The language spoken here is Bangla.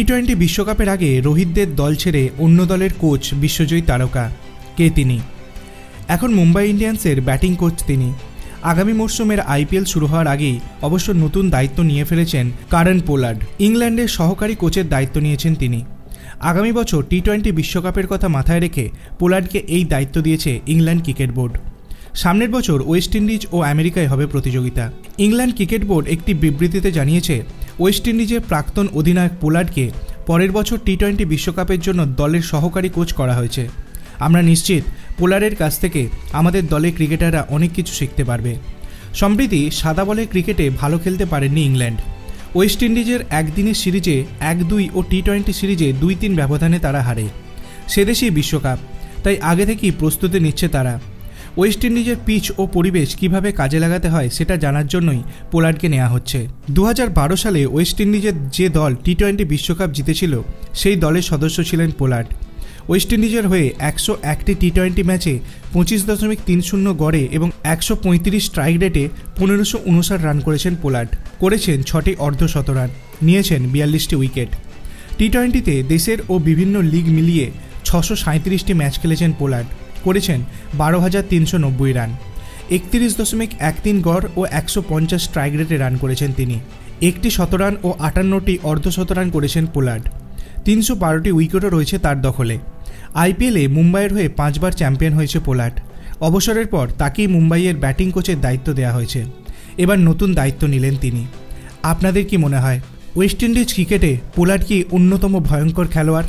টি টোয়েন্টি বিশ্বকাপের আগে রোহিতদের দল ছেড়ে অন্য দলের কোচ বিশ্বজয়ী তারকা কে তিনি? এখন মুম্বাই ইন্ডিয়ান্সের ব্যাটিং কোচ তিনি। আগামী মরশুমের আইপিএল শুরু হওয়ার আগেই অবশ্য নতুন দায়িত্ব নিয়ে ফেলেছেন কারণ পোলার্ড। ইংল্যান্ডের সহকারী কোচের দায়িত্ব নিয়েছেন তিনি। আগামী বছর টি টোয়েন্টি বিশ্বকাপের কথা মাথায় রেখে পোলার্ডকে এই দায়িত্ব দিয়েছে ইংল্যান্ড ক্রিকেট বোর্ড। সামনের বছর ওয়েস্ট ইন্ডিজ ও আমেরিকায় হবে প্রতিযোগিতা। ইংল্যান্ড ক্রিকেট বোর্ড একটি বিবৃতিতে জানিয়েছে ওয়েস্ট ইন্ডিজের প্রাক্তন অধিনায়ক পোলার্ডকে পরের বছর টি টোয়েন্টি বিশ্বকাপের জন্য দলের সহকারী কোচ করা হয়েছে। আমরা নিশ্চিত পোলারের কাছ থেকে আমাদের দলের ক্রিকেটাররা অনেক কিছু শিখতে পারবে। সম্প্রতি সাদা বলে ক্রিকেটে ভালো খেলতে পারেননি ইংল্যান্ড। ওয়েস্ট ইন্ডিজের একদিনের সিরিজে এক দুই ও টি টোয়েন্টি সিরিজে দুই তিন ব্যবধানে তারা হারে। সে দেশেই বিশ্বকাপ, তাই আগে থেকেই প্রস্তুতি নিচ্ছে তারা। ওয়েস্ট ইন্ডিজের পিচ ও পরিবেশ কীভাবে কাজে লাগাতে হয় সেটা জানার জন্যই পোলার্ডকে নেওয়া হচ্ছে। দু হাজার বারো সালে ওয়েস্ট ইন্ডিজের যে দল টি টোয়েন্টি বিশ্বকাপ জিতেছিল, সেই দলের সদস্য ছিলেন পোলার্ড ওয়েস্ট ইন্ডিজের হয়ে একশো একটি টি টোয়েন্টি ম্যাচে পঁচিশ দশমিক তিন শূন্য গড়ে এবং একশো পঁয়ত্রিশ স্ট্রাইক রেটে পনেরোশো উনষাট রান করেছেন পোলার্ড করেছেন ছটি অর্ধশত রান নিয়েছেন বিয়াল্লিশটি উইকেট টি টোয়েন্টিতে দেশের ও বিভিন্ন লিগ মিলিয়ে ছশো সাঁত্রিশটি ম্যাচ খেলেছেন পোলার্ড করেছেন বারো হাজার তিনশো নব্বই রান। একত্রিশ দশমিক এক তিন গড় ও একশো পঞ্চাশ স্ট্রাইক রেটে রান করেছেন তিনি। একটি শতরান ও আটান্নটি অর্ধশতরান করেছেন পোলার্ড। তিনশো বারোটি উইকেটও রয়েছে তার দখলে। আইপিএলে মুম্বাইয়ের হয়ে পাঁচবার চ্যাম্পিয়ন হয়েছে পোলার্ড। অবসরের পর তাকেই মুম্বাইয়ের ব্যাটিং কোচের দায়িত্ব দেওয়া হয়েছে। এবার নতুন দায়িত্ব নিলেন তিনি। আপনাদের কি মনে হয়, ওয়েস্ট ইন্ডিজ ক্রিকেটে পোলার্ড কি অন্যতম ভয়ঙ্কর খেলোয়াড়?